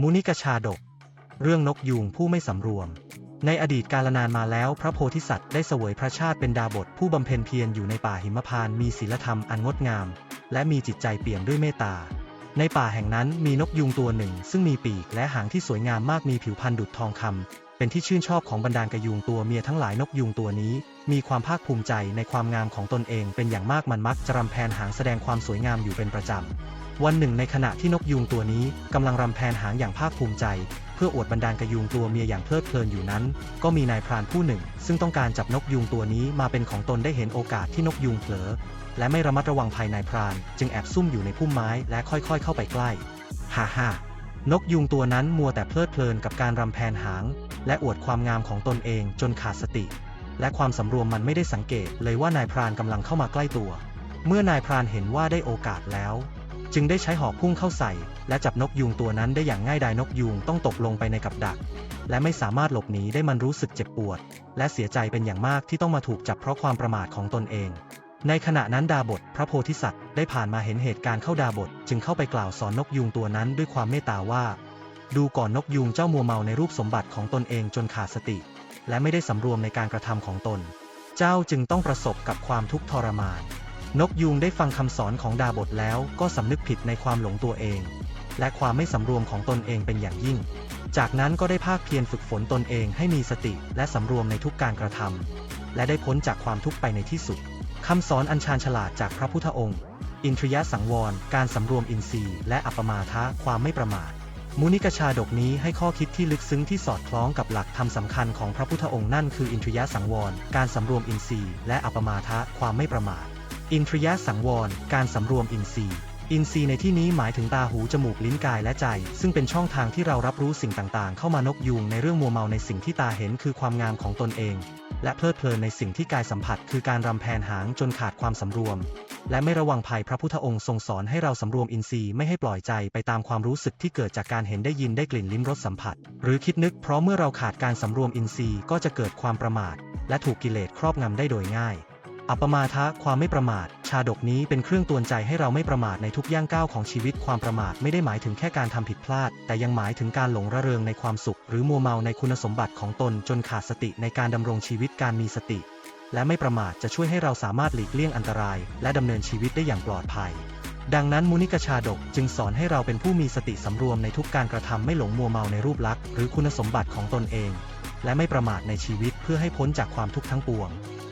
มุนิกชาดก เรื่องนกยูงผู้ไม่สำรวม ในอดีตกาลนานมาแล้วพระโพธิสัตว์ได้เสวยพระชาติเป็นดาบทผู้บำเพ็ญเพียรอยู่ในป่าหิมพานต์มีศีลธรรมอันงดงาม และมีจิตใจเปี่ยมด้วยเมตตา ในป่าแห่งนั้นมีนกยูงตัวหนึ่ง ซึ่งมีปีกและหางที่สวยงามมากมีผิวพรรณดุจทองคำเป็นที่ชื่นชอบของบรรดากระยูงตัวเมียทั้งหลายนกยูงตัวนี้ มีความภาคภูมิใจในความงามของตนเองเป็นอย่างมากมันมักจะรำแพนหางแสดงความสวยงามอยู่เป็นประจำ วันหนึ่งในขณะที่นกยูงตัวนี้กำลังรำแพนหางอย่างภาคภูมิใจ เพื่ออวดบรรดาลกระยูงตัวเมียอย่างเพลิดเพลินอยู่นั้น ก็มีนายพรานผู้หนึ่ง ซึ่งต้องการจับนกยูงตัวนี้มาเป็นของตนได้เห็นโอกาสที่นกยูงเผลอ และไม่ระมัดระวังภายในพราน จึงแอบซุ่มอยู่ในพุ่มไม้และค่อยๆ เข้าไปใกล้ฮ่าฮ่านกยูงตัวนั้นมัวแต่เพลิดเพลินกับการรำแพนหาง และอวดความงามของตนเองจนขาดสติ และความสำรวมมันไม่ได้สังเกตเลยว่านายพรานกำลังเข้ามาใกล้ตัว เมื่อนายพรานเห็นว่าได้โอกาสแล้ว จึงได้ใช้หอกพุ่งเข้าใส่ และจับนกยูงตัวนั้นได้อย่างง่ายดายนกยูงต้องตกลงไปในกับดัก และไม่สามารถหลบหนีได้มันรู้สึกเจ็บปวด และเสียใจเป็นอย่างมากที่ต้องมาถูกจับเพราะความประมาทของตนเอง ในขณะนั้นดาบทพระโพธิสัตว์ได้ผ่านมาเห็นเหตุการณ์เข้าดาบทจึงเข้าไปกล่าวสอนนกยูงตัวนั้นด้วยความเมตตาว่า ดูก่อนนกยูงเจ้ามัวเมาในรูปสมบัติของตนเองจนขาดสติ และไม่ได้สำรวมในการกระทำของตน เจ้าจึงต้องประสบกับความทุกข์ทรมาน นกยูงได้ฟังคำสอนของดาบทแล้วก็สำนึกผิดในความหลงตัวเอง และความไม่สำรวมของตนเองเป็นอย่างยิ่ง จากนั้นก็ได้ภาคเพียรฝึกฝนตนเองให้มีสติและสำรวมในทุกการกระทำและได้พ้นจากความทุกข์ไปในที่สุดคำสอนอันชาญฉลาดจากพระพุทธองค์ อินทรียสังวร การสำรวมอินทรีย์และอัปมาทะความไม่ประมาทมุนิกชาดกนี้ให้ข้อคิดที่ลึกซึ้งที่สอดคล้องกับหลักธรรมสำคัญของพระพุทธองค์นั่นคืออินทรียสังวร การสำรวมอินทรีย์และอัปมาทะความไม่ประมาท อินทรียสังวร การสำรวมอินทรีย์ อินทรีย์ในที่นี้หมายถึงตาหูจมูกลิ้นกายและใจ ซึ่งเป็นช่องทางที่เรารับรู้สิ่งต่างๆ เข้ามานกยูงในเรื่องมัวเมาในสิ่งที่ตาเห็นคือความงามของตนเอง และเพลิดเพลินในสิ่งที่กายสัมผัส คือการรำแพนหางจนขาดความสำรวม และไม่ระวังภัยพระพุทธองค์ทรงสอนให้เราสำรวมอินทรีย์ไม่ให้ปล่อยใจไปตามความรู้สึกที่เกิดจากการเห็นได้ยินได้กลิ่นลิ้มรสสัมผัส หรือคิดนึกเพราะเมื่อเราขาดการสำรวมอินทรีย์ก็จะเกิดความประมาท และถูกกิเลสครอบงำได้โดยง่าย อัปมาทะความไม่ประมาท ชาดกนี้เป็นเครื่องตือนใจให้เราไม่ประมาทในทุกย่างก้าวของชีวิตความประมาทไม่ได้หมายถึงแค่การทำผิดพลาด แต่ยังหมายถึงการหลงระเริงในความสุข หรือมัวเมาในคุณสมบัติของตนจนขาดสติในการดำรงชีวิตการมีสติ และไม่ประมาทจะช่วยให้เราสามารถหลีกเลี่ยงอันตราย และดำเนินชีวิตได้อย่างปลอดภัย ดังนั้นมุนิกชาดกจึงสอนให้เราเป็นผู้มีสติสำรวมในทุกการกระทำไม่หลงมัวเมาในรูปลักษณ์หรือคุณสมบัติของตนเอง และไม่ประมาทในชีวิตเพื่อให้พ้นจากความทุกข์ทั้งปวง